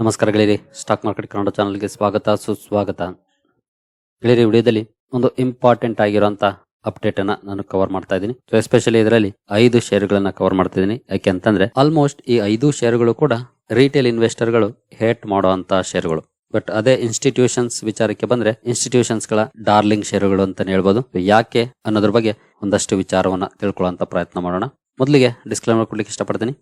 ನಮಸ್ಕಾರ ಗೆಳೆಯರಿ, stock market Kannada ಚಾನಲ್ಗೆ ಸ್ವಾಗತ, ಸುಸ್ವಾಗತ. ಗೆಳೆಯರಿ, ವಿಡಿಯೋದಲ್ಲಿ ಒಂದು ಇಂಪಾರ್ಟೆಂಟ್ ಆಗಿರುವಂತ ಅಪ್ಡೇಟ್ ಅನ್ನ ನಾನು ಕವರ್ ಮಾಡ್ತಾ ಇದ್ದೀನಿ. ಸೊ ಎಸ್ಪೆಷಲಿ ಇದರಲ್ಲಿ ಐದು ಶೇರ್ಗಳನ್ನ ಕವರ್ ಮಾಡ್ತಾ ಇದ್ದೀನಿ. ಯಾಕೆ ಅಂತಂದ್ರೆ ಆಲ್ಮೋಸ್ಟ್ ಈ ಐದು ಷೇರುಗಳು ಕೂಡ ರಿಟೇಲ್ ಇನ್ವೆಸ್ಟರ್ಗಳು ಹೇಟ್ ಮಾಡುವಂತ ಷೇರುಗಳು ಬಟ್ ಅದೇ ಇನ್ಸ್ಟಿಟ್ಯೂಷನ್ಸ್ ವಿಚಾರಕ್ಕೆ ಬಂದ್ರೆ ಇನ್ಸ್ಟಿಟ್ಯೂಷನ್ಸ್ಗಳ ಡಾರ್ಲಿಂಗ್ ಶೇರುಗಳು ಅಂತ ಹೇಳ್ಬೋದು. ಯಾಕೆ ಅನ್ನೋದ್ರ ಬಗ್ಗೆ ಒಂದಷ್ಟು ವಿಚಾರವನ್ನ ತಿಳ್ಕೊಳ್ಳುವಂತ ಪ್ರಯತ್ನ ಮಾಡೋಣ. ಮೊದಲಿಗೆ ಡಿಸ್ಕ್ಲೇಮರ್ ಕೊಡ್ಲಿಕ್ಕೆ ಇಷ್ಟಪಡ್ತೀನಿ.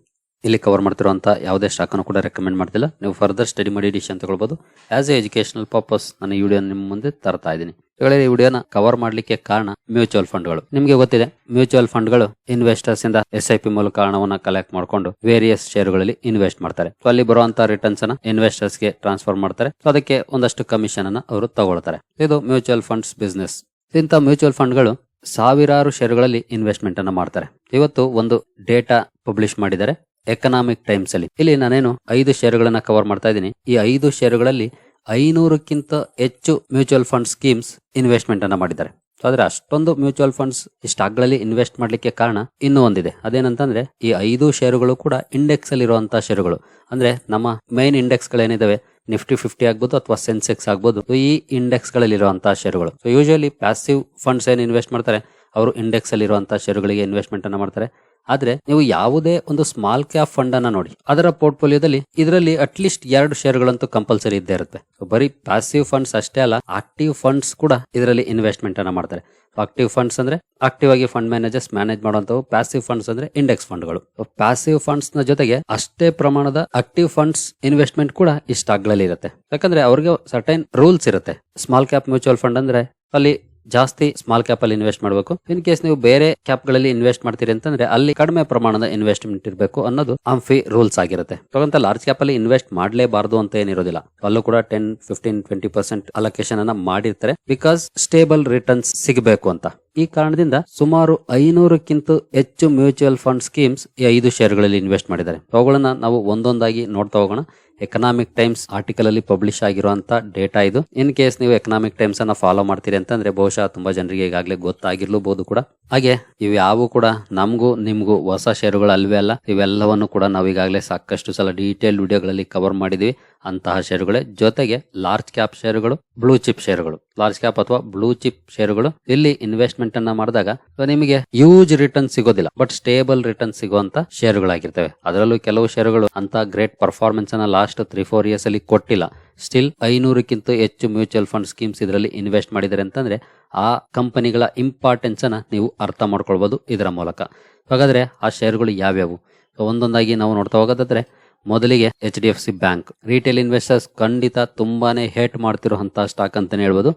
ಇಲ್ಲಿ ಕವರ್ ಮಾಡ್ತಿರುವಂತ ಯಾವುದೇ ಸ್ಟಾಕ್ ಅನ್ನು ಕೂಡ ರೆಕಮೆಂಡ್ ಮಾಡ್ತಿಲ್ಲ. ನೀವು ಫರ್ದರ್ ಸ್ಟಡಿ ಮಾಡಿ ಡಿಸಿಷನ್ ತಗೊಳ್ಬಹುದು ಆಸ್ ಎ ಎಜುಕೇಶನಲ್ ಪರ್ಪಸ್ ನಾನು ಈ ವಿಡಿಯೋ ನಿಮ್ಮ ಮುಂದೆ ತರ್ತಾ ಇದ್ದೀನಿ. ಈ ವಿಡಿಯೋನ ಕವರ್ ಮಾಡ್ಲಿಕ್ಕೆ ಕಾರಣ ಮ್ಯೂಚುವಲ್ ಫಂಡ್ಗಳು ನಿಮಗೆ ಗೊತ್ತಿದೆ ಮ್ಯೂಚುವಲ್ ಫಂಡ್ಗಳು ಇನ್ವೆಸ್ಟರ್ಸ್ ಇಂದ ಎಸ್ ಐ ಪಿ ಮೂಲಕ ಹಣವನ್ನು ಕಲೆಕ್ಟ್ ಮಾಡ್ಕೊಂಡು ವೇರಿಯಸ್ ಷೇರುಗಳಲ್ಲಿ ಇನ್ವೆಸ್ಟ್ ಮಾಡ್ತಾರೆ. ಸೊ ಅಲ್ಲಿ ಬರುವಂತ ರಿಟರ್ನ್ಸ್ ಅನ್ನ ಇನ್ವೆಸ್ಟರ್ಸ್ಗೆ ಟ್ರಾನ್ಸ್ಫರ್ ಮಾಡ್ತಾರೆ. ಸೊ ಅದಕ್ಕೆ ಒಂದಷ್ಟು ಕಮಿಷನ್ ಅನ್ನ ಅವರು ತಗೊಳ್ತಾರೆ. ಇದು ಮ್ಯೂಚುವಲ್ ಫಂಡ್ಸ್ ಬಿಸ್ನೆಸ್ ಇಂತ ಮ್ಯೂಚುವಲ್ ಫಂಡ್ಗಳು ಸಾವಿರಾರು ಷೇರುಗಳಲ್ಲಿ ಇನ್ವೆಸ್ಟ್ಮೆಂಟ್ ಅನ್ನ ಮಾಡ್ತಾರೆ. ಇವತ್ತು ಒಂದು ಡೇಟಾ ಪಬ್ಲಿಷ್ ಮಾಡಿದ್ದಾರೆ. ಎಕನಾಮಿಕ್ ಟೈಮ್ಸ್ ಅಲ್ಲಿ. ಇಲ್ಲಿ ನಾನೇನು ಐದು ಷೇರುಗಳನ್ನ ಕವರ್ ಮಾಡ್ತಾ ಇದ್ದೀನಿ. ಈ ಐದು ಷೇರುಗಳಲ್ಲಿ ಐನೂರಕ್ಕಿಂತ ಹೆಚ್ಚು ಮ್ಯೂಚುವಲ್ ಫಂಡ್ ಸ್ಕೀಮ್ಸ್ ಇನ್ವೆಸ್ಟ್ಮೆಂಟ್ ಅನ್ನ ಮಾಡಿದ್ದಾರೆ. ಆದ್ರೆ ಅಷ್ಟೊಂದು ಮ್ಯೂಚುವಲ್ ಫಂಡ್ಸ್ ಈ ಸ್ಟಾಕ್ಗಳಲ್ಲಿ ಇನ್ವೆಸ್ಟ್ ಮಾಡ್ಲಿಕ್ಕೆ ಕಾರಣ ಇನ್ನೂ ಒಂದಿದೆ. ಅದೇನಂತಂದ್ರೆ ಈ ಐದು ಷೇರುಗಳು ಕೂಡ ಇಂಡೆಕ್ಸ್ ಅಲ್ಲಿ ಇರುವಂತಹ ಷೇರುಗಳು ಅಂದ್ರೆ ನಮ್ಮ ಮೈನ್ ಇಂಡೆಕ್ಸ್ ಗಳೇನಿದಾವೆ? ನಿಫ್ಟಿ ಫಿಫ್ಟಿ ಆಗ್ಬೋದು ಅಥವಾ ಸೆನ್ಸೆಕ್ಸ್ ಆಗ್ಬೋದು. ಈ ಇಂಡೆಕ್ಸ್ಗಳಲ್ಲಿ ಇರುವಂತಹ ಷೇರುಗಳು ಸೊ ಯೂಶಲಿ ಪ್ಯಾಸಿವ್ ಫಂಡ್ಸ್ ಏನು ಇನ್ವೆಸ್ಟ್ ಮಾಡ್ತಾರೆ? ಅವರು ಇಂಡೆಕ್ಸ್ ಅಲ್ಲಿ ಇರುವಂತಹ ಷೇರುಗಳಿಗೆ ಇನ್ವೆಸ್ಟ್ಮೆಂಟ್ ಅನ್ನ ಮಾಡ್ತಾರೆ. ಆದ್ರೆ ನೀವು ಯಾವುದೇ ಒಂದು ಸ್ಮಾಲ್ ಕ್ಯಾಪ್ ಫಂಡ್ ಅನ್ನ ನೋಡಿ, ಅದರ ಪೋರ್ಟ್ಫೋಲಿಯೋದಲ್ಲಿ ಇದರಲ್ಲಿ ಅಟ್ಲೀಸ್ಟ್ ಎರಡು ಶೇರ್ಗಳಂತೂ ಕಂಪಲ್ಸರಿ ಇದ್ದೇ ಇರುತ್ತೆ. ಬರೀ ಪ್ಯಾಸಿವ್ ಫಂಡ್ಸ್ ಅಷ್ಟೇ ಅಲ್ಲ ಆಕ್ಟಿವ್ ಫಂಡ್ಸ್ ಕೂಡ ಇದರಲ್ಲಿ ಇನ್ವೆಸ್ಟ್ಮೆಂಟ್ ಅನ್ನ ಮಾಡ್ತಾರೆ. ಆಕ್ಟಿವ್ ಫಂಡ್ಸ್ ಅಂದ್ರೆ ಆಕ್ಟಿವ್ ಆಗಿ ಫಂಡ್ ಮ್ಯಾನೇಜರ್ಸ್ ಮ್ಯಾನೇಜ್ ಮಾಡುವಂತವು ಪ್ಯಾಸಿವ್ ಫಂಡ್ಸ್ ಅಂದ್ರೆ ಇಂಡೆಕ್ಸ್ ಫಂಡ್ಗಳು ಪ್ಯಾಸಿವ್ ಫಂಡ್ಸ್ನ ಜೊತೆಗೆ ಅಷ್ಟೇ ಪ್ರಮಾಣದ ಆಕ್ಟಿವ್ ಫಂಡ್ಸ್ ಇನ್ವೆಸ್ಟ್ಮೆಂಟ್ ಕೂಡ ಈ ಸ್ಟಾಕ್ಗಳಲ್ಲಿ ಇರುತ್ತೆ. ಯಾಕಂದ್ರೆ ಅವ್ರಿಗೆ ಸರ್ಟೈನ್ ರೂಲ್ಸ್ ಇರುತ್ತೆ. ಸ್ಮಾಲ್ ಕ್ಯಾಪ್ ಮ್ಯೂಚುವಲ್ ಫಂಡ್ ಅಂದ್ರೆ ಅಲ್ಲಿ ಜಾಸ್ತಿ ಸ್ಮಾಲ್ ಕ್ಯಾಪ್ ಅಲ್ಲಿ ಇನ್ವೆಸ್ಟ್ ಮಾಡಬೇಕು. ಇನ್ ಕೇಸ್ ನೀವು ಬೇರೆ ಕ್ಯಾಪ್ಗಳಲ್ಲಿ ಇನ್ವೆಸ್ಟ್ ಮಾಡ್ತೀರಿ ಅಂತಂದ್ರೆ ಅಲ್ಲಿ ಕಡಿಮೆ ಪ್ರಮಾಣದ ಇನ್ವೆಸ್ಟ್ಮೆಂಟ್ ಇರಬೇಕು ಅನ್ನೋದು ಅಂಫಿ ರೂಲ್ಸ್ ಆಗಿರುತ್ತೆ. ತಗೊಂತ ಲಾರ್ಜ್ ಕ್ಯಾಪ್ ಅಲ್ಲಿ ಇನ್ವೆಸ್ಟ್ ಮಾಡಲೇಬಾರದು ಅಂತ ಏನಿರೋದಿಲ್ಲ ಅಲ್ಲೂ ಕೂಡ ten fifteen twenty percent allocation ಅನ್ನ ಮಾಡಿರ್ತಾರೆ. ಬಿಕಾಸ್ ಸ್ಟೇಬಲ್ ರಿಟರ್ನ್ಸ್ ಸಿಗಬೇಕು ಅಂತ. ಈ ಕಾರಣದಿಂದ ಸುಮಾರು ಐನೂರಕ್ಕಿಂತ ಹೆಚ್ಚು ಮ್ಯೂಚುವಲ್ ಫಂಡ್ ಸ್ಕೀಮ್ಸ್ ಈ ಐದು ಷೇರುಗಳಲ್ಲಿ ಇನ್ವೆಸ್ಟ್ ಮಾಡಿದ್ದಾರೆ. ಅವುಗಳನ್ನ ನಾವು ಒಂದೊಂದಾಗಿ ನೋಡ್ತಾ ಹೋಗೋಣ. ಎಕನಾಮಿಕ್ ಟೈಮ್ಸ್ ಆರ್ಟಿಕಲ್ ಅಲ್ಲಿ ಪಬ್ಲಿಷ್ ಆಗಿರುವಂತ ಡೇಟಾ ಇದು. ಇನ್ ಕೇಸ್ ನೀವು ಎಕನಾಮಿಕ್ ಟೈಮ್ಸ್ ಅನ್ನ ಫಾಲೋ ಮಾಡ್ತೀರಿ ಅಂತಂದ್ರೆ ಬಹುಶಃ ತುಂಬಾ ಜನರಿಗೆ ಈಗಾಗಲೇ ಗೊತ್ತಾಗಿರ್ಲೂಬಹುದು ಕೂಡ. ಹಾಗೆ ಇವು ಯಾವ ಕೂಡ ನಮಗೂ ನಿಮ್ಗೂ ಹೊಸ ಷೇರುಗಳು ಅಲ್ವೇ ಅಲ್ಲ. ಇವೆಲ್ಲವನ್ನು ಕೂಡ ನಾವು ಈಗಾಗಲೇ ಸಾಕಷ್ಟು ಸಲ ಡೀಟೇಲ್ ವಿಡಿಯೋಗಳಲ್ಲಿ ಕವರ್ ಮಾಡಿದ್ವಿ. ಅಂತಹ ಷೇರುಗಳೇ ಜೊತೆಗೆ ಲಾರ್ಜ್ ಕ್ಯಾಪ್ ಷೇರುಗಳು ಬ್ಲೂ ಚಿಪ್ ಷೇರುಗಳು ಲಾರ್ಜ್ ಕ್ಯಾಪ್ ಅಥವಾ ಬ್ಲೂ ಚಿಪ್ ಷೇರುಗಳು ಇಲ್ಲಿ ಇನ್ವೆಸ್ಟ್ಮೆಂಟ್ ಅನ್ನ ಮಾಡಿದಾಗ ನಿಮಗೆ ಯೂಜ್ ರಿಟರ್ನ್ ಸಿಗೋದಿಲ್ಲ ಬಟ್ ಸ್ಟೇಬಲ್ ರಿಟರ್ನ್ ಸಿಗುವಂತ ಷೇರುಗಳಾಗಿರ್ತವೆ ಅದರಲ್ಲೂ ಕೆಲವು ಷೇರುಗಳು ಅಂತ ಗ್ರೇಟ್ ಪರ್ಫಾರ್ಮೆನ್ಸ್ ಅನ್ನ ಲಾಸ್ಟ್ ತ್ರೀ ಫೋರ್ ಇಯರ್ಸ್ ಅಲ್ಲಿ ಕೊಟ್ಟಿಲ್ಲ. ಸ್ಟಿಲ್ ಐನೂರಕ್ಕಿಂತ ಹೆಚ್ಚು ಮ್ಯೂಚುವಲ್ ಫಂಡ್ ಸ್ಕೀಮ್ಸ್ ಇದರಲ್ಲಿ ಇನ್ವೆಸ್ಟ್ ಮಾಡಿದರೆ ಅಂತಂದ್ರೆ ಆ ಕಂಪನಿಗಳ ಇಂಪಾರ್ಟೆನ್ಸ್ ಅನ್ನ ನೀವು ಅರ್ಥ ಮಾಡ್ಕೊಳ್ಬಹುದು ಇದರ ಮೂಲಕ. ಹಾಗಾದ್ರೆ ಆ ಷೇರುಗಳು ಯಾವ್ಯಾವು? ಒಂದೊಂದಾಗಿ ನಾವು ನೋಡ್ತಾ ಹೋಗೋದಾದ್ರೆ ಮೊದಲಿಗೆ H D F C bank retail investors ಖಂಡಿತ ತುಂಬಾನೇ ಹೇಟ್ ಮಾಡ್ತಿರುವಂತಹ ಸ್ಟಾಕ್ ಅಂತಲೇ ಹೇಳ್ಬೋದು.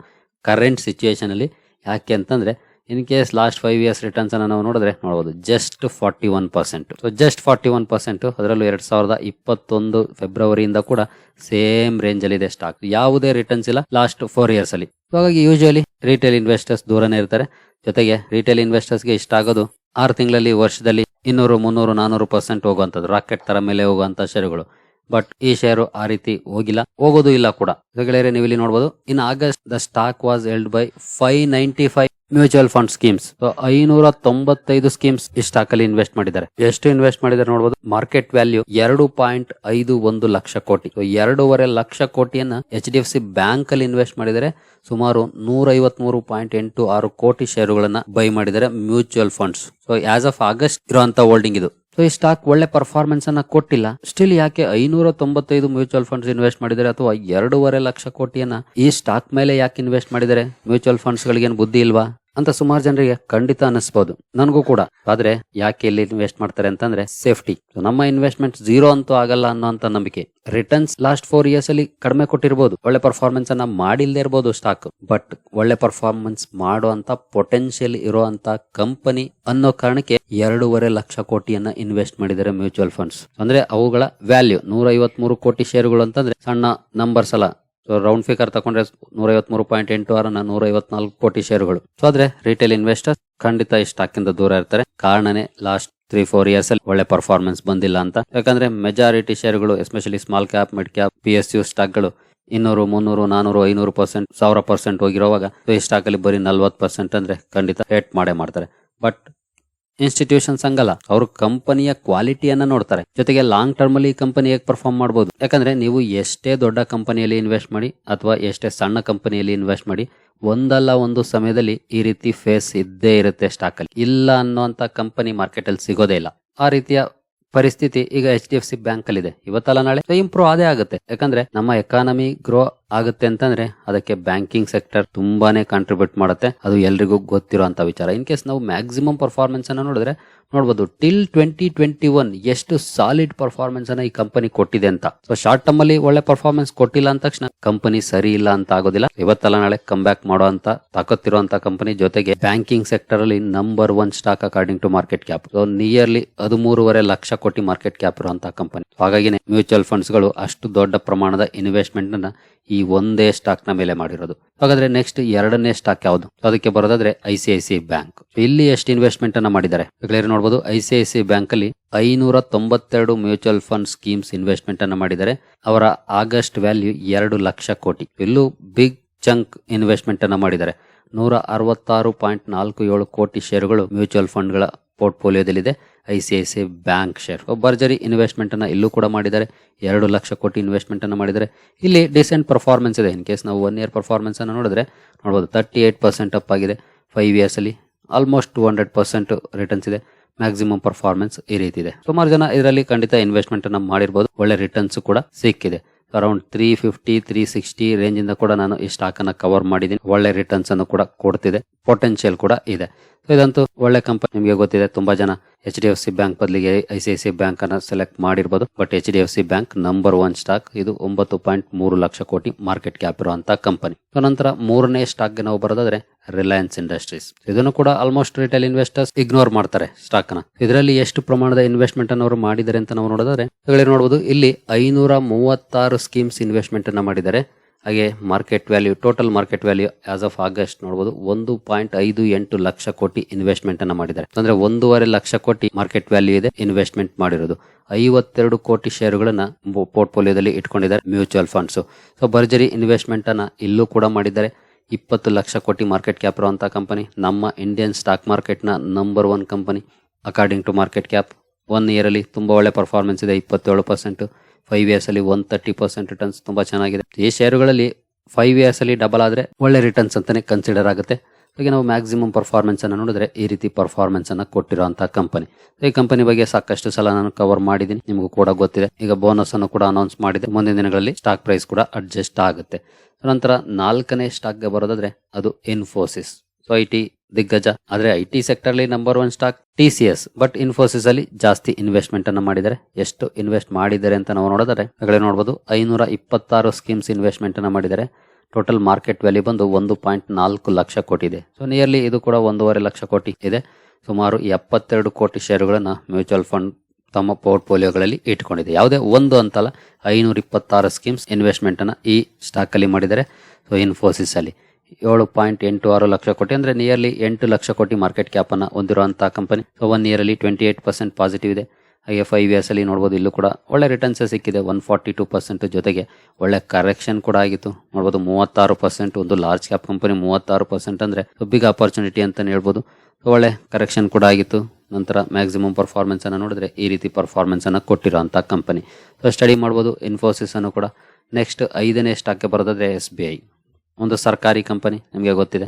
ಕರೆಂಟ್ ಸಿಚುಯೇಷನ್ ಅಲ್ಲಿ ಯಾಕೆ ಅಂತಂದ್ರೆ in case last five years returns ಅನ್ನ ನಾವು ನೋಡಿದ್ರೆ ನೋಡಬಹುದು just forty one percent so just forty one percent ಅದರಲ್ಲೂ ಎರಡ್ ಸಾವಿರದ ಇಪ್ಪತ್ತೊಂದು ಫೆಬ್ರವರಿಯಿಂದ ಕೂಡ ಸೇಮ್ ರೇಂಜ್ ಅಲ್ಲಿ ಇದೆ ಸ್ಟಾಕ್ ಯಾವುದೇ ರಿಟರ್ನ್ಸ್ ಇಲ್ಲ ಲಾಸ್ಟ್ ಫೋರ್ ಇಯರ್ಸ್ ಅಲ್ಲಿ. ಹಾಗಾಗಿ ಯೂಶುವಲಿ ರಿಟೇಲ್ ಇನ್ವೆಸ್ಟರ್ಸ್ ದೂರನೇ ಇರ್ತಾರೆ. ಜೊತೆಗೆ ರಿಟೇಲ್ ಇನ್ವೆಸ್ಟರ್ಸ್ಗೆ ಇಷ್ಟ ಆಗೋದು ಆರು ತಿಂಗಳಲ್ಲಿ ವರ್ಷದಲ್ಲಿ ಇನ್ನೂರು, ಮುನ್ನೂರು, ನಾನೂರು ಪರ್ಸೆಂಟ್ ಹೋಗುವಂಥದ್ದು, ರಾಕೆಟ್ ತರ ಮೇಲೆ ಹೋಗುವಂತ ಷೇರುಗಳು ಬಟ್ ಈ ಶೇರು ಆ ರೀತಿ ಹೋಗಿಲ್ಲ. ಹೋಗೋದು ಇಲ್ಲ ಕೂಡ. ಗೆಳೆಯರೆ ನೀವು ಇಲ್ಲಿ ನೋಡಬಹುದು in August the stock was held by five ninety five. Mutual fund schemes. ಐನೂರ ತೊಂಬತ್ತೈದು ಸ್ಕೀಮ್ಸ್ ಈ ಸ್ಟಾಕ್ ಅಲ್ಲಿ ಇನ್ವೆಸ್ಟ್ ಮಾಡಿದ್ದಾರೆ. ಎಷ್ಟು ಇನ್ವೆಸ್ಟ್ ಮಾಡಿದ್ದಾರೆ ನೋಡಬಹುದು ಮಾರ್ಕೆಟ್ ವ್ಯಾಲ್ಯೂ ಎರಡು ಪಾಯಿಂಟ್ ಐದು ಒಂದು ಲಕ್ಷ ಕೋಟಿ. ಎರಡೂವರೆ ಲಕ್ಷ ಕೋಟಿಯನ್ನ H D F C bank ಅಲ್ಲಿ ಇನ್ವೆಸ್ಟ್ ಮಾಡಿದರೆ ಸುಮಾರು ನೂರ ಐವತ್ಮೂರು ಪಾಯಿಂಟ್ ಎಂಟು ಆರು ಕೋಟಿ ಷೇರುಗಳನ್ನ ಬೈ ಮಾಡಿದ್ದಾರೆ mutual funds. So as of August ಇರುವಂತ ಹೋಲ್ಡಿಂಗ್ ಇದು. ಸೊ ಈ ಸ್ಟಾಕ್ ಒಳ್ಳೆ ಪರ್ಫಾರ್ಮೆನ್ಸ್ ಅನ್ನ ಕೊಟ್ಟಿಲ್ಲ. ಸ್ಟಿಲ್ ಯಾಕೆ ಐನೂರ ತೊಂಬತ್ತೈದು ಮ್ಯೂಚುವಲ್ ಫಂಡ್ಸ್ ಇನ್ವೆಸ್ಟ್ ಮಾಡಿದರೆ ಅಥವಾ ಎರಡೂವರೆ ಲಕ್ಷ ಕೋಟಿಯನ್ನ ಈ ಸ್ಟಾಕ್ ಮೇಲೆ ಯಾಕೆ ಇನ್ವೆಸ್ಟ್ ಮಾಡಿದರೆ ಮ್ಯೂಚುವಲ್ ಫಂಡ್ಸ್ ಗಳಿಗೆ ಬುದ್ಧಿ ಇಲ್ವಾ? ಅಂತ ಸುಮಾರು ಜನರಿಗೆ ಖಂಡಿತ ಅನಿಸ್ಬೋದು ನನಗೂ ಕೂಡ. ಆದ್ರೆ ಯಾಕೆ ಇಲ್ಲಿ ಇನ್ವೆಸ್ಟ್ ಮಾಡ್ತಾರೆ ಅಂತಂದ್ರೆ ಸೇಫ್ಟಿ ನಮ್ಮ ಇನ್ವೆಸ್ಟ್ಮೆಂಟ್ ಜೀರೋ ಅಂತೂ ಆಗಲ್ಲ ಅನ್ನೋಂತ ನಂಬಿಕೆ. ರಿಟರ್ನ್ಸ್ ಲಾಸ್ಟ್ ಫೋರ್ ಇಯರ್ಸ್ ಅಲ್ಲಿ ಕಡಿಮೆ ಕೊಟ್ಟಿರ್ಬೋದು. ಒಳ್ಳೆ ಪರ್ಫಾರ್ಮೆನ್ಸ್ ಅನ್ನ ಮಾಡಿಲ್ದೇ ಇರ್ಬೋದು ಸ್ಟಾಕ್ ಬಟ್ ಒಳ್ಳೆ ಪರ್ಫಾರ್ಮೆನ್ಸ್ ಮಾಡುವಂತ ಪೊಟೆನ್ಶಿಯಲ್ ಇರುವಂತ ಕಂಪನಿ ಅನ್ನೋ ಕಾರಣಕ್ಕೆ ಎರಡೂವರೆ ಲಕ್ಷ ಕೋಟಿಯನ್ನ ಇನ್ವೆಸ್ಟ್ ಮಾಡಿದ್ದಾರೆ ಮ್ಯೂಚುವಲ್ ಫಂಡ್ಸ್ ಅಂದ್ರೆ ಅವುಗಳ ವ್ಯಾಲ್ಯೂ ನೂರ ಐವತ್ಮೂರು ಕೋಟಿ ಷೇರುಗಳು ಅಂತಂದ್ರೆ ಸಣ್ಣ ನಂಬರ್ಸ್ ಅಲ್ಲ. ಸೊ ರೌಂಡ್ ಫಿಗರ್ ತಗೊಂಡ್ರೆ ನೂರ ಐವತ್ಮೂರು ಪಾಯಿಂಟ್ ಎಂಟು ಆರನ ನೂರ ಐವತ್ನಾಲ್ಕು ಕೋಟಿ ಶೇರುಗಳು ಸೊ ಆದ್ರೆ ರಿಟೇಲ್ ಇನ್ವೆಸ್ಟರ್ ಖಂಡಿತ ಈ ಸ್ಟಾಕ್ ಇಂದ ದೂರ ಇರ್ತಾರೆ. ಕಾರಣನೇ ಲಾಸ್ಟ್ ತ್ರೀ ಫೋರ್ ಇಯರ್ಸ್ ಅಲ್ಲಿ ಒಳ್ಳೆ ಪರ್ಫಾರ್ಮೆನ್ಸ್ ಬಂದಿಲ್ಲ ಅಂತ. ಯಾಕಂದ್ರೆ majority ಶೇರ್ಗಳು especially small cap mid cap P S U ಸ್ಟಾಕ್ಗಳು ಇನ್ನೂರು, ಮುನ್ನೂರು, ನಾನೂರು, ಐನೂರು ಪರ್ಸೆಂಟ್ ಸಾವಿರ ಪರ್ಸೆಂಟ್ ಹೋಗಿರೋವಾಗ ಈ ಸ್ಟಾಕ್ ಅಲ್ಲಿ ಬರೀ ನಲ್ವತ್ತು ಪರ್ಸೆಂಟ್ ಅಂದ್ರೆ ಖಂಡಿತ ಹೇಟ್ ಮಾಡೇ ಮಾಡ್ತಾರೆ. ಬಟ್ ಇನ್ಸ್ಟಿಟ್ಯೂಷನ್ಸ್ ಹಂಗಲ್ಲ ಅವರು ಕಂಪನಿಯ ಕ್ವಾಲಿಟಿಯನ್ನ ನೋಡ್ತಾರೆ. ಜೊತೆಗೆ ಲಾಂಗ್ ಟರ್ಮ್ ಅಲ್ಲಿ ಕಂಪನಿ ಹೇಗೆ ಪರ್ಫಾರ್ಮ್ ಮಾಡಬಹುದು ಯಾಕಂದ್ರೆ ನೀವು ಎಷ್ಟೇ ದೊಡ್ಡ ಕಂಪನಿಯಲ್ಲಿ ಇನ್ವೆಸ್ಟ್ ಮಾಡಿ ಅಥವಾ ಎಷ್ಟೇ ಸಣ್ಣ ಕಂಪನಿಯಲ್ಲಿ ಇನ್ವೆಸ್ಟ್ ಮಾಡಿ, ಒಂದಲ್ಲ ಒಂದು ಸಮಯದಲ್ಲಿ ಈ ರೀತಿ ಫೇಸ್ ಇದ್ದೇ ಇರುತ್ತೆ ಸ್ಟಾಕ್ ಅಲ್ಲಿ. ಇಲ್ಲ ಅನ್ನುವಂತ ಕಂಪನಿ ಮಾರ್ಕೆಟ್ ಅಲ್ಲಿ ಸಿಗೋದೇ ಇಲ್ಲ. ಆ ರೀತಿಯ ಪರಿಸ್ಥಿತಿ ಈಗ H D F C bank ಅಲ್ಲಿ ಇದೆ ಇವತ್ತಲ್ಲ ನಾಳೆ ಇಂಪ್ರೂವ್ ಅದೇ ಆಗುತ್ತೆ. ಯಾಕಂದ್ರೆ ನಮ್ಮ ಎಕಾನಮಿ ಗ್ರೋ ಆಗುತ್ತೆ ಅಂತಂದ್ರೆ ಅದಕ್ಕೆ ಬ್ಯಾಂಕಿಂಗ್ ಸೆಕ್ಟರ್ ತುಂಬಾನೇ ಕಾಂಟ್ರಿಬ್ಯೂಟ್ ಮಾಡುತ್ತೆ. ಅದು ಎಲ್ರಿಗೂ ಗೊತ್ತಿರುವಂತ ವಿಚಾರ. ಇನ್ ಕೇಸ್ ನಾವು ಮ್ಯಾಕ್ಸಿಮಮ್ ಪರ್ಫಾರ್ಮೆನ್ಸ್ ಅನ್ನ ನೋಡಿದ್ರೆ ನೋಡಬಹುದು ಟಿಲ್ ಟ್ವೆಂಟಿ ಟ್ವೆಂಟಿ ಒನ್ ಎಷ್ಟು ಸಾಲಿಡ್ ಪರ್ಫಾರ್ಮೆನ್ಸ್ ಅನ್ನ ಈ ಕಂಪನಿ ಕೊಟ್ಟಿದೆ ಅಂತ. ಸೊ ಶಾರ್ಟ್ ಟರ್ಮ್ ಅಲ್ಲಿ ಒಳ್ಳೆ ಪರ್ಫಾರ್ಮೆನ್ಸ್ ಕೊಟ್ಟಿಲ್ಲ ಅಂದ ತಕ್ಷಣ ಕಂಪನಿ ಸರಿ ಇಲ್ಲ ಅಂತ ಆಗೋದಿಲ್ಲ. ಇವತ್ತಲ್ಲ ನಾಳೆ ಕಮ್ ಬ್ಯಾಕ್ ಮಾಡೋ ಅಂತ ತಾಕತ್ತಿರುವಂತ ಕಂಪನಿ ಜೊತೆಗೆ ಬ್ಯಾಂಕಿಂಗ್ ಸೆಕ್ಟರ್ ಅಲ್ಲಿ number one stock according to market cap so nearly ಹದಿಮೂರುವರೆ lakh crore market cap ಇರುವಂತಹ ಕಂಪನಿ ಹಾಗಾಗಿನೇ ಮ್ಯೂಚುವಲ್ ಫಂಡ್ಸ್ಗಳು ಅಷ್ಟು ದೊಡ್ಡ ಪ್ರಮಾಣದ ಇನ್ವೆಸ್ಟ್ಮೆಂಟ್ ಅನ್ನ ಈ ಒಂದೇ ಸ್ಟಾಕ್ನ ಮೇಲೆ ಮಾಡಿರೋದು. ಹಾಗಾದ್ರೆ ನೆಕ್ಸ್ಟ್ ಎರಡನೇ ಸ್ಟಾಕ್ ಯಾವುದು? ಅದಕ್ಕೆ ಬರೋದಾದ್ರೆ I C I C bank ಇಲ್ಲಿ ಎಷ್ಟು ಇನ್ವೆಸ್ಟ್ಮೆಂಟ್ ಅನ್ನ ಮಾಡಿದ್ದಾರೆ? ನೋಡಬಹುದು I C I C bank ಅಲ್ಲಿ ಐನೂರ ತೊಂಬತ್ತೆರಡು ಮ್ಯೂಚುವಲ್ ಫಂಡ್ ಸ್ಕೀಮ್ಸ್ ಇನ್ವೆಸ್ಟ್ಮೆಂಟ್ ಅನ್ನ ಮಾಡಿದ್ದಾರೆ. ಅವರ ಆಗಸ್ಟ್ ವ್ಯಾಲ್ಯೂ ಎರಡು ಲಕ್ಷ ಕೋಟಿ. ಇಲ್ಲೂ ಬಿಗ್ ಚಂಕ್ ಇನ್ವೆಸ್ಟ್ಮೆಂಟ್ ಅನ್ನ ಮಾಡಿದ್ದಾರೆ. ನೂರ ಅರವತ್ತಾರು ಪಾಯಿಂಟ್ ನಾಲ್ಕು ಏಳು ಕೋಟಿ ಷೇರುಗಳು ಮ್ಯೂಚುವಲ್ ಫಂಡ್ಗಳ ಪೋರ್ಟ್ಫೋಲಿಯೋದಲ್ಲಿದೆ. I C I C bank share ಭರ್ಜರಿ ಇನ್ವೆಸ್ಟ್ಮೆಂಟ್ ಅನ್ನ ಇಲ್ಲೂ ಕೂಡ ಮಾಡಿದ್ದಾರೆ. ಎರಡು ಲಕ್ಷ ಕೋಟಿ ಇನ್ವೆಸ್ಟ್ಮೆಂಟ್ ಅನ್ನ ಮಾಡಿದ್ದಾರೆ. ಇಲ್ಲಿ ಡಿಸೆಂಟ್ ಪರ್ಫಾರ್ಮೆನ್ಸ್ ಇದೆ. ಇನ್ ಕೇಸ್ ನಾವು ಒನ್ ಇಯರ್ ಪರ್ಫಾರ್ಮೆನ್ಸನ್ನು ನೋಡಿದ್ರೆ ನೋಡಬಹುದು ತರ್ಟಿ ಏಟ್ ಪರ್ಸೆಂಟ್ ಅಪ್ ಆಗಿದೆ. ಫೈವ್ ಇಯರ್ಸ್ ಅಲ್ಲಿ almost two hundred percent returns ಇದೆ. ಮ್ಯಾಕ್ಸಿಮಮ್ ಪರ್ಫಾರ್ಮೆನ್ಸ್ ಈ ರೀತಿ ಇದೆ. ಸುಮಾರು ಜನ ಇದರಲ್ಲಿ ಖಂಡಿತ ಇನ್ವೆಸ್ಟ್ಮೆಂಟ್ ಅನ್ನ ಮಾಡಿರ್ಬೋದು. ಒಳ್ಳೆ ರಿಟರ್ನ್ಸ್ ಕೂಡ ಸಿಕ್ಕಿದೆ. Around three fifty three sixty range ಇಂದ ಕೂಡ ನಾನು ಈ ಸ್ಟಾಕ್ ಅನ್ನ ಕವರ್ ಮಾಡಿದ್ದೀನಿ. ಒಳ್ಳೆ ರಿಟರ್ನ್ಸ್ ಅನ್ನು ಕೂಡ ಕೊಡ್ತಿದೆ. ಪೊಟೆನ್ಶಿಯಲ್ ಕೂಡ ಇದೆ. ಸೊ ಇದಂತೂ ಒಳ್ಳೆ ಕಂಪನಿ ನಿಮಗೆ ಗೊತ್ತಿದೆ. ತುಂಬಾ ಜನ H D F C bank ಬದಲಿಗೆ I C I C bank ಅನ್ನ ಸೆಲೆಕ್ಟ್ ಮಾಡಿರ್ಬೋದು. But H D F C bank number one stock ಇದು ಒಂಬತ್ತು ಪಾಯಿಂಟ್ ಮೂರು ಲಕ್ಷ ಕೋಟಿ ಮಾರ್ಕೆಟ್ ಕ್ಯಾಪ್ ಇರುವಂತಹ ಕಂಪನಿ ನಂತರ ಮೂರನೇ ಸ್ಟಾಕ್ ನಾವು ಬರೋದಾದ್ರೆ ರಿಲಯನ್ಸ್ ಇಂಡಸ್ಟ್ರೀಸ್ ಇದನ್ನು ಕೂಡ ಆಲ್ಮೋಸ್ಟ್ ರಿಟೇಲ್ ಇನ್ವೆಸ್ಟರ್ಸ್ ಇಗ್ನೋರ್ ಮಾಡ್ತಾರೆ ಸ್ಟಾಕ್ನ ಇದರಲ್ಲಿ ಎಷ್ಟು ಪ್ರಮಾಣದ ಇನ್ವೆಸ್ಟ್ಮೆಂಟ್ ಅನ್ನು ಅವರು ಮಾಡಿದ್ದಾರೆ ಅಂತ ನಾವು ನೋಡೋದಾದ್ರೆ ನೋಡಬಹುದು ಇಲ್ಲಿ ಐನೂರ ಮೂವತ್ತಾರು ಸ್ಕೀಮ್ಸ್ ಇನ್ವೆಸ್ಟ್ಮೆಂಟ್ ಅನ್ನ ಮಾಡಿದ್ದಾರೆ. ಹಾಗೆ market value total market value as of August ನೋಡಬಹುದು ಒಂದು ಪಾಯಿಂಟ್ ಐದು ಎಂಟು ಲಕ್ಷ ಕೋಟಿ ಇನ್ವೆಸ್ಟ್ಮೆಂಟ್ ಅನ್ನ ಮಾಡಿದ್ದಾರೆ. ಅಂದ್ರೆ ಒಂದೂವರೆ ಲಕ್ಷ ಕೋಟಿ ಮಾರ್ಕೆಟ್ ವ್ಯಾಲ್ಯೂ ಇದೆ ಇನ್ವೆಸ್ಟ್ಮೆಂಟ್ ಮಾಡಿರೋದು. ಐವತ್ತೆರಡು ಕೋಟಿ ಷೇರುಗಳನ್ನ ಪೋರ್ಟ್ಫೋಲಿಯೋದಲ್ಲಿ ಇಟ್ಕೊಂಡಿದ್ದಾರೆ ಮ್ಯೂಚುವಲ್ ಫಂಡ್ಸ್ ಸೊ ಭರ್ಜರಿ ಇನ್ವೆಸ್ಟ್ಮೆಂಟ್ ಅನ್ನ ಇಲ್ಲೂ ಕೂಡ ಮಾಡಿದ್ದಾರೆ. ಇಪ್ಪತ್ತು ಲಕ್ಷ ಕೋಟಿ ಮಾರ್ಕೆಟ್ ಕ್ಯಾಪ್ ಇರುವಂತಹ ಕಂಪನಿ ನಮ್ಮ Indian stock ಮಾರ್ಕೆಟ್ನ number one company according to market cap one year ಅಲ್ಲಿ ತುಂಬಾ ಒಳ್ಳೆ ಪರ್ಫಾರ್ಮೆನ್ಸ್ ಇದೆ, ಇಪ್ಪತ್ತೇಳು ಪರ್ಸೆಂಟ್ ಫೈವ್ ಇಯರ್ಸ್ ಅಲ್ಲಿ ಒನ್ ತರ್ಟಿ ಪರ್ಸೆಂಟ್ ರಿಟರ್ನ್ಸ್ ತುಂಬಾ ಚೆನ್ನಾಗಿದೆ. ಈ ಶೇರುಗಳಲ್ಲಿ ಫೈವ್ ಇಯರ್ಸ್ ಅಲ್ಲಿ ಡಬಲ್ ಆದ್ರೆ ಒಳ್ಳೆ ರಿಟರ್ನ್ಸ್ ಅಂತಾನೆ ಕನ್ಸಿಡರ್ ಆಗುತ್ತೆ. ಹಾಗೆ ನಾವು ಮ್ಯಾಕ್ಸಿಮಮ್ ಪರ್ಫಾರ್ಮೆನ್ಸ್ ಅನ್ನು ನೋಡಿದ್ರೆ ಈ ರೀತಿ ಪರ್ಫಾರ್ಮೆನ್ಸ್ ಅನ್ನ ಕೊಟ್ಟಿರುವಂತಹ ಕಂಪನಿ ಈ ಕಂಪನಿ ಬಗ್ಗೆ ಸಾಕಷ್ಟು ಸಲ ನಾನು ಕವರ್ ಮಾಡಿದ್ದೀನಿ. ನಿಮಗೂ ಕೂಡ ಗೊತ್ತಿದೆ. ಈಗ ಬೋನಸ್ ಅನ್ನು ಕೂಡ ಅನೌನ್ಸ್ ಮಾಡಿದೆ. ಮುಂದಿನ ದಿನಗಳಲ್ಲಿ ಸ್ಟಾಕ್ ಪ್ರೈಸ್ ಕೂಡ ಅಡ್ಜಸ್ಟ್ ಆಗುತ್ತೆ. ನಂತರ ನಾಲ್ಕನೇ ಸ್ಟಾಕ್ಗೆ ಬರೋದಾದ್ರೆ ಅದು ಇನ್ಫೋಸಿಸ್ ಸೊ ಐ ಟಿ ದಿಗ್ಗಜ. ಆದರೆ I T ಸೆಕ್ಟರ್ಲಿ number one stock T C S but Infosys ಅಲ್ಲಿ ಜಾಸ್ತಿ ಇನ್ವೆಸ್ಟ್ಮೆಂಟ್ ಅನ್ನು ಮಾಡಿದ್ದಾರೆ. ಎಷ್ಟು ಇನ್ವೆಸ್ಟ್ ಮಾಡಿದ್ದಾರೆ ಅಂತ ನಾವು ನೋಡಿದರೆ ಆಗಲೇ ನೋಡಬಹುದು ಐನೂರ ಇಪ್ಪತ್ತಾರು ಸ್ಕೀಮ್ಸ್ ಇನ್ವೆಸ್ಟ್ಮೆಂಟ್ ಅನ್ನು ಮಾಡಿದ್ದಾರೆ. ಟೋಟಲ್ ಮಾರ್ಕೆಟ್ ವ್ಯಾಲ್ಯೂ ಬಂದು ಒಂದು ಪಾಯಿಂಟ್ ನಾಲ್ಕು ಲಕ್ಷ ಕೋಟಿ ಇದೆ. ಸೊ ನಿಯರ್ಲಿ ಇದು ಕೂಡ ಒಂದೂವರೆ ಲಕ್ಷ ಕೋಟಿ ಇದೆ. ಸುಮಾರು ಎಪ್ಪತ್ತೆರಡು ಕೋಟಿ ಷೇರುಗಳನ್ನು ಮ್ಯೂಚುವಲ್ ಫಂಡ್ ತಮ್ಮ ಪೋರ್ಟ್ಫೋಲಿಯೋಗಳಲ್ಲಿ ಇಟ್ಕೊಂಡಿದೆ. ಯಾವುದೇ ಒಂದು ಅಂತಲ್ಲ, ಐನೂರ ಇಪ್ಪತ್ತಾರು ಸ್ಕೀಮ್ಸ್ ಇನ್ವೆಸ್ಟ್ಮೆಂಟ್ ಅನ್ನ ಈ ಸ್ಟಾಕ್ ಅಲ್ಲಿ ಮಾಡಿದ್ದಾರೆ. ಸೊ ಇನ್ಫೋಸಿಸ್ ಅಲ್ಲಿ. ಏಳು ಪಾಯಿಂಟ್ ಎಂಟು ಆರು ಲಕ್ಷ ಕೋಟಿ ಅಂದ್ರೆ ನಿಯರ್ಲಿ ಎಂಟು ಲಕ್ಷ ಕೋಟಿ ಮಾರ್ಕೆಟ್ ಕ್ಯಾಪ್ ಅನ್ನ ಹೊಂದಿರುವಂತಹ ಕಂಪನಿ ಸೊ ಒನ್ ಇಯರ್ ಅಲ್ಲಿ ಟ್ವೆಂಟಿ ಏಟ್ ಪರ್ಸೆಂಟ್ ಪಾಸಿಟಿವ್ ಇದೆ. ಐ ವಿ ಎಸ್ ಅಲ್ಲಿ ನೋಡಬಹುದು ಇಲ್ಲೂ ಕೂಡ ಒಳ್ಳೆ ರಿಟರ್ನ್ಸ್ ಸಿಕ್ಕಿದೆ. ಒನ್ ಫಾರ್ಟಿ ಟೂ ಪರ್ಸೆಂಟ್ ಜೊತೆಗೆ ಒಳ್ಳೆ ಕರೆಕ್ಷನ್ ಕೂಡ ಆಗಿತ್ತು. ನೋಡಬಹುದು ಮೂವತ್ತಾರು ಪರ್ಸೆಂಟ್ ಒಂದು ಲಾರ್ಜ್ ಕ್ಯಾಪ್ ಕಂಪನಿ ಮೂವತ್ತಾರು ಪರ್ಸೆಂಟ್ ಅಂದ್ರೆ ಬಿಗ್ ಆಪರ್ಚುನಿಟಿ ಅಂತ ಹೇಳ್ಬೋದು. ಒಳ್ಳೆ ಕರೆಕ್ಷನ್ ಕೂಡ ಆಗಿತ್ತು. ನಂತರ ಮ್ಯಾಕ್ಸಿಮಮ್ ಪರ್ಫಾರ್ಮೆನ್ಸ್ ಅನ್ನು ನೋಡಿದ್ರೆ ಈ ರೀತಿ ಪರ್ಫಾರ್ಮೆನ್ಸ್ ಅನ್ನು ಕೊಟ್ಟಿರುವಂತ ಕಂಪನಿ ಸೊ ಸ್ಟಡಿ ಮಾಡ್ಬೋದು ಇನ್ಫೋಸಿಸ್ ಅನ್ನು ಕೂಡ. ನೆಕ್ಸ್ಟ್ ಐದನೇ ಸ್ಟಾಕ್ಗೆ ಬರೋದಾದ್ರೆ ಎಸ್ ಬಿ ಐ ಒಂದು ಸರ್ಕಾರಿ ಕಂಪನಿ, ನಿಮಗೆ ಗೊತ್ತಿದೆ.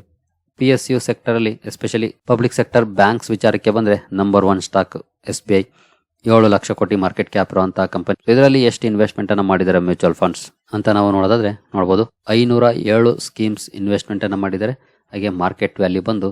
ಪಿ ಎಸ್ ಯು ಸೆಕ್ಟರಲ್ಲಿ ಎಸ್ಪೆಷಲಿ ಪಬ್ಲಿಕ್ ಸೆಕ್ಟರ್ ಬ್ಯಾಂಕ್ಸ್ ವಿಚಾರಕ್ಕೆ ಬಂದರೆ number one stock S B I ಏಳು ಲಕ್ಷ ಕೋಟಿ ಮಾರ್ಕೆಟ್ ಕ್ಯಾಪ್ ಇರುವಂತಹ ಕಂಪನಿ ಇದರಲ್ಲಿ ಎಷ್ಟು ಇನ್ವೆಸ್ಟ್ಮೆಂಟ್ ಅನ್ನು ಮಾಡಿದ್ದಾರೆ ಮ್ಯೂಚುವಲ್ ಫಂಡ್ಸ್ ಅಂತ ನಾವು ನೋಡೋದಾದ್ರೆ ನೋಡಬಹುದು ಐನೂರ ಏಳು ಸ್ಕೀಮ್ಸ್ ಇನ್ವೆಸ್ಟ್ಮೆಂಟ್ ಅನ್ನು ಮಾಡಿದ್ದಾರೆ. ಹಾಗೆ ಮಾರ್ಕೆಟ್ ವ್ಯಾಲ್ಯೂ ಬಂದು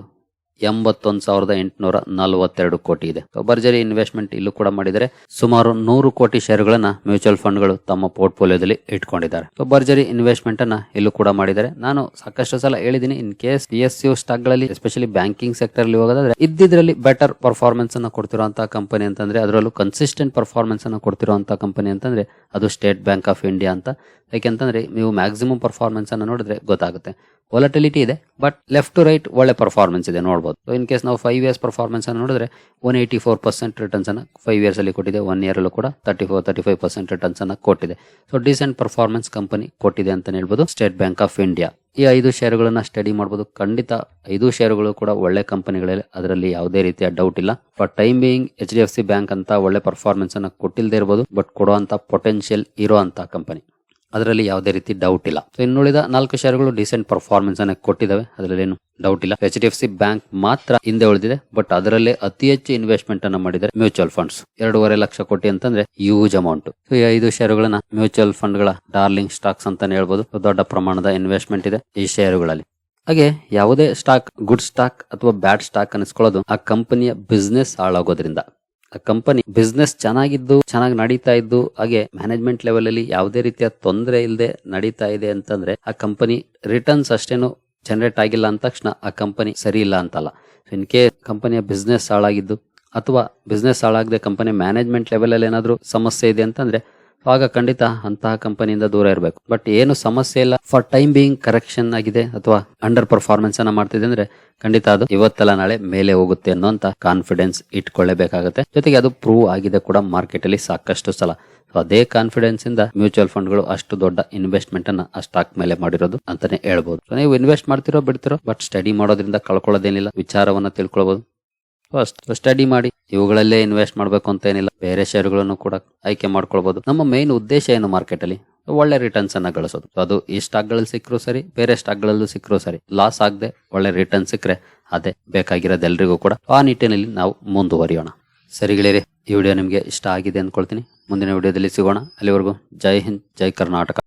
ಎಂಬತ್ತೊಂದು ಸಾವಿರದ ಎಂಟುನೂರ ನಲವತ್ತೆರಡು ಕೋಟಿ ಇದೆ. ಭರ್ಜರಿ ಇನ್ವೆಸ್ಟ್ಮೆಂಟ್ ಇಲ್ಲೂ ಕೂಡ ಮಾಡಿದರೆ ಸುಮಾರು ನೂರು ಕೋಟಿ ಶೇರ್ಗಳನ್ನ ಮ್ಯೂಚುವಲ್ ಫಂಡ್ಗಳು ತಮ್ಮ ಪೋರ್ಟ್ಫೋಲಿಯೋದಲ್ಲಿ ಇಟ್ಕೊಂಡಿದ್ದಾರೆ. ಭರ್ಜರಿ ಇನ್ವೆಸ್ಟ್ಮೆಂಟ್ ಅನ್ನ ಇಲ್ಲೂ ಕೂಡ ಮಾಡಿದ್ದಾರೆ ನಾನು ಸಾಕಷ್ಟು ಸಲ ಹೇಳಿದ್ದೀನಿ in case P S U ಸ್ಟಾಕ್ಗಳಲ್ಲಿ especially banking sector ಅಲ್ಲಿ ಹೋಗೋದಾದ್ರೆ, ಇದ್ದಿದ್ರಲ್ಲಿ ಬೆಟರ್ ಪರ್ಫಾರ್ಮೆನ್ಸ್ ಅನ್ನ ಕೊಡ್ತಿರುವಂತಹ ಕಂಪನಿ ಅಂತಂದ್ರೆ, ಅದರಲ್ಲೂ ಕನ್ಸಿಸ್ಟೆಂಟ್ ಪರ್ಫಾರ್ಮೆನ್ಸ್ ಅನ್ನ ಕೊಡ್ತಿರುವಂತಹ ಕಂಪನಿ ಅಂತಂದ್ರೆ, ಅದು ಸ್ಟೇಟ್ ಬ್ಯಾಂಕ್ ಆಫ್ ಇಂಡಿಯಾ ಅಂತ. ಯಾಕೆಂತಂದ್ರೆ, ನೀವು ಮ್ಯಾಕ್ಸಿಮಮ್ ಪರ್ಫಾರ್ಮೆನ್ಸ್ ಅನ್ನ ನೋಡಿದ್ರೆ ಗೊತ್ತಾಗುತ್ತೆ. ವಾಲಟಿಲಿಟಿ ಇದೆ ಬಟ್ ಲೆಫ್ಟ್ ಟು ರೈಟ್ ಒಳ್ಳೆ ಪರ್ಫಾರ್ಮೆನ್ಸ್ ಇದೆ ನೋಡಬಹುದು ಸೊ ಇನ್ ಕೇಸ್ ನಾವು ಫೈವ್ ಇಯರ್ಸ್ ಪರ್ಫಾರ್ಮೆನ್ಸ್ ಅನ್ನು ನೋಡಿದ್ರೆ one eighty four percent returns ಅನ್ನ ಫೈವ್ ಇಯರ್ಸ್ ಅಲ್ಲಿ ಕೊಟ್ಟಿದೆ ಒನ್ ಇಯರಲ್ಲೂ ಕೂಡ thirty four thirty five percent returns ಅನ್ನ ಕೊಟ್ಟಿದೆ. ಸೊ ಡಿಸೆಂಟ್ ಪರ್ಫಾರ್ಮೆನ್ಸ್ ಕಂಪನಿ ಕೊಟ್ಟಿದೆ ಅಂತ ಹೇಳ್ಬೋದು. ಸ್ಟೇಟ್ ಬ್ಯಾಂಕ್ ಆಫ್ ಇಂಡಿಯಾ ಈ ಐದು ಷೇರುಗಳನ್ನು ಸ್ಟಡಿ ಮಾಡಬಹುದು ಖಂಡಿತ ಐದು ಷೇರುಗಳು ಕೂಡ ಒಳ್ಳೆ ಕಂಪನಿಗಳಲ್ಲಿ ಅದರಲ್ಲಿ ಯಾವುದೇ ರೀತಿಯ ಡೌಟ್ ಇಲ್ಲ. But time being H D F C bank ಅಂತ ಒಳ್ಳೆ ಪರ್ಫಾರ್ಮೆನ್ಸ್ ಅನ್ನು ಕೊಟ್ಟಿಲ್ಲದೆ ಇರಬಹುದು ಬಟ್ ಕೊಡುವಂತ ಪೊಟೆನ್ಷಿಯಲ್ ಇರೋ ಅಂತ ಕಂಪನಿ ಅದರಲ್ಲಿ ಯಾವುದೇ ರೀತಿ ಡೌಟ್ ಇಲ್ಲ. ಸೊ ಇನ್ನುಳಿದ ನಾಲ್ಕು ಶೇರ್ಗಳು ಡಿಸೆಂಟ್ ಪರ್ಫಾರ್ಮೆನ್ಸ್ ಅನ್ನ ಕೊಟ್ಟಿದ್ದಾವೆ. ಅದರಲ್ಲಿ ಏನು ಡೌಟ್ ಇಲ್ಲ. H D F C bank ಮಾತ್ರ ಹಿಂದೆ ಉಳಿದಿದೆ. ಬಟ್ ಅದರಲ್ಲೇ ಅತಿ ಹೆಚ್ಚು ಇನ್ವೆಸ್ಟ್ಮೆಂಟ್ ಅನ್ನ ಮಾಡಿದರೆ ಮ್ಯೂಚುವಲ್ ಫಂಡ್ಸ್ ಎರಡೂವರೆ ಲಕ್ಷ ಕೋಟಿ ಅಂತಂದ್ರೆ ಯೂಜ್ ಅಮೌಂಟ್ ಸೊ ಈ ಐದು ಶೇರುಗಳನ್ನ ಮ್ಯೂಚುವಲ್ ಫಂಡ್ಗಳ ಡಾರ್ಲಿಂಗ್ ಸ್ಟಾಕ್ಸ್ ಅಂತಾನೆ ಹೇಳ್ಬೋದು. ದೊಡ್ಡ ಪ್ರಮಾಣದ ಇನ್ವೆಸ್ಟ್ಮೆಂಟ್ ಇದೆ ಈ ಶೇರುಗಳಲ್ಲಿ ಹಾಗೆ ಯಾವುದೇ ಸ್ಟಾಕ್ ಗುಡ್ ಸ್ಟಾಕ್ ಅಥವಾ ಬ್ಯಾಡ್ ಸ್ಟಾಕ್ ಅನಿಸ್ಕೊಳ್ಳೋದು ಆ ಕಂಪನಿಯ ಬಿಸ್ನೆಸ್ ಹಾಳಾಗೋದ್ರಿಂದ. ಕಂಪನಿ ಬಿಸ್ನೆಸ್ ಚೆನ್ನಾಗಿದ್ದು, ಚೆನ್ನಾಗಿ ನಡೀತಾ ಇದ್ದು, ಹಾಗೆ ಮ್ಯಾನೇಜ್ಮೆಂಟ್ ಲೆವೆಲ್ ಅಲ್ಲಿ ಯಾವುದೇ ರೀತಿಯ ತೊಂದರೆ ಇಲ್ಲದೆ ನಡೀತಾ ಇದೆ ಅಂತಂದ್ರೆ ಆ ಕಂಪನಿ ರಿಟರ್ನ್ಸ್ ಅಷ್ಟೇನು ಜನರೇಟ್ ಆಗಿಲ್ಲ ಅಂದ ತಕ್ಷಣ ಆ ಕಂಪನಿ ಸರಿ ಇಲ್ಲ ಅಂತಲ್ಲ. ಇನ್ ಕೇಸ್ ಕಂಪನಿಯ ಬಿಸ್ನೆಸ್ ಹಾಳಾಗಿದ್ದು, ಅಥವಾ ಬಿಸ್ನೆಸ್ ಹಾಳಾಗದೆ ಕಂಪನಿ ಮ್ಯಾನೇಜ್ಮೆಂಟ್ ಲೆವೆಲ್ ಅಲ್ಲಿ ಏನಾದರೂ ಸಮಸ್ಯೆ ಇದೆ ಅಂತಂದ್ರೆ ಆಗ ಖಂಡಿತ ಅಂತಹ ಕಂಪನಿಯಿಂದ ದೂರ ಇರಬೇಕು. ಬಟ್ ಏನು ಸಮಸ್ಯೆ ಇಲ್ಲ. ಫಾರ್ ಟೈಮ್ ಬೀಯಿಂಗ್ ಕರೆಕ್ಷನ್ ಆಗಿದೆ ಅಥವಾ ಅಂಡರ್ ಪರ್ಫಾರ್ಮೆನ್ಸ್ ಅನ್ನ ಮಾಡ್ತಿದೆ ಅಂದ್ರೆ ಖಂಡಿತ ಅದು ಇವತ್ತಲ್ಲ ನಾಳೆ ಮೇಲೆ ಹೋಗುತ್ತೆ ಅನ್ನೋಂತ ಕಾನ್ಫಿಡೆನ್ಸ್ ಇಟ್ಕೊಳ್ಳೇಬೇಕಾಗುತ್ತೆ. ಜೊತೆಗೆ ಅದು ಪ್ರೂವ್ ಆಗಿದೆ ಕೂಡ ಮಾರ್ಕೆಟ್ ಅಲ್ಲಿ ಸಾಕಷ್ಟು ಸಲ. ಅದೇ ಕಾನ್ಫಿಡೆನ್ಸ್ ಇಂದ ಮ್ಯೂಚುವಲ್ ಫಂಡ್ಗಳು ಅಷ್ಟು ದೊಡ್ಡ ಇನ್ವೆಸ್ಟ್ಮೆಂಟ್ ಅನ್ನ ಆ ಸ್ಟಾಕ್ ಮೇಲೆ ಮಾಡಿರೋದು ಅಂತಾನೆ ಹೇಳ್ಬೋದು. ನೀವು ಇನ್ವೆಸ್ಟ್ ಮಾಡ್ತಿರೋ ಬಿಡ್ತಿರೋ ಬಟ್ ಸ್ಟಡಿ ಮಾಡೋದ್ರಿಂದ ಕಳ್ಕೊಳ್ಳೋದೇನಿಲ್ಲ. ವಿಚಾರವನ್ನ ತಿಳ್ಕೊಳ್ಬಹುದು ಸ್ಟಡಿ ಮಾಡಿ, ಇವುಗಳಲ್ಲೇ ಇನ್ವೆಸ್ಟ್ ಮಾಡಬೇಕು ಅಂತ ಏನಿಲ್ಲ. ಬೇರೆ ಶೇರುಗಳನ್ನು ಕೂಡ ಆಯ್ಕೆ ಮಾಡ್ಕೊಳ್ಬಹುದು ನಮ್ಮ ಮೇನ್ ಉದ್ದೇಶ ಏನು ಮಾರ್ಕೆಟ್ ಅಲ್ಲಿ? ಒಳ್ಳೆ ರಿಟರ್ನ್ಸ್ ಅನ್ನ ಗಳಿಸೋದು. ಅದು ಈ ಸ್ಟಾಕ್ಗಳಲ್ಲಿ ಸಿಕ್ಕರೂ ಸರಿ, ಬೇರೆ ಸ್ಟಾಕ್ ಗಳಲ್ಲೂ ಸಿಕ್ಕರೂ ಸರಿ. ಲಾಸ್ ಆಗದೆ ಒಳ್ಳೆ ರಿಟರ್ನ್ ಸಿಕ್ಕರೆ ಅದೇ ಬೇಕಾಗಿರೋದು ಎಲ್ರಿಗೂ ಕೂಡ ಆ ನಿಟ್ಟಿನಲ್ಲಿ ನಾವು ಮುಂದುವರಿಯೋಣ. ಸರಿ ಗೆಳೆಯರೆ, ಈ ವಿಡಿಯೋ ನಿಮಗೆ ಇಷ್ಟ ಆಗಿದೆ ಅಂದ್ಕೊಳ್ತೀನಿ ಮುಂದಿನ ವಿಡಿಯೋದಲ್ಲಿ ಸಿಗೋಣ. ಅಲ್ಲಿವರೆಗೂ ಜೈ ಹಿಂದ್, ಜೈ ಕರ್ನಾಟಕ.